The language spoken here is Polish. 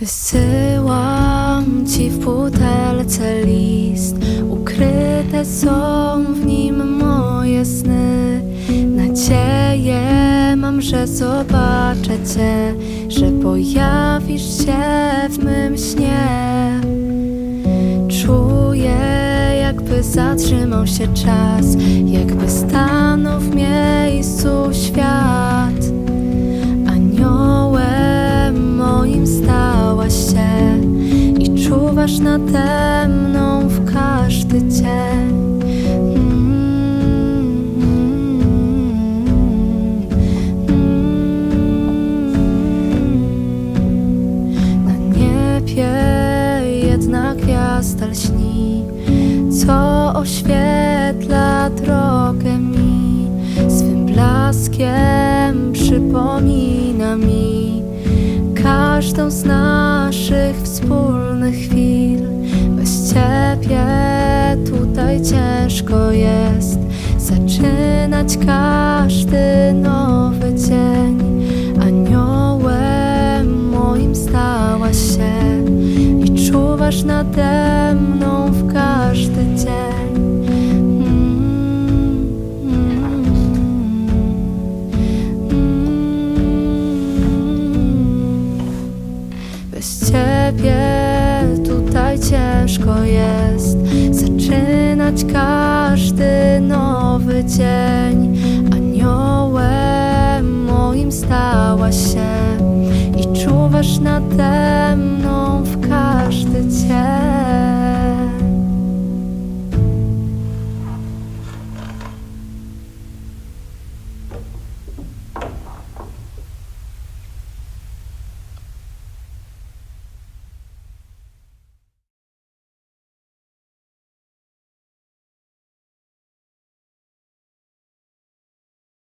Wysyłam ci w butelce list. Ukryte są w nim moje sny. Nadzieję mam, że zobaczę cię Że pojawisz się w mym śnie. Czuję jakby zatrzymał się czas Jakby stanął w miejscu świat Czuwasz nade w każdy dzień. Na niebie jedna gwiazda lśni Co oświetla drogę mi. Swym blaskiem przypomina mi Każdą z naszych wspólnych chwil ciężko jest zaczynać każdy nowy dzień. Aniołem moim stałaś się i czuwasz nade mną w każdy dzień. Mm, mm, mm, Bez ciebie tutaj ciężko jest każdy nowy dzień. Aniołem moim stała się i czuwasz nade mną w każdy dzień.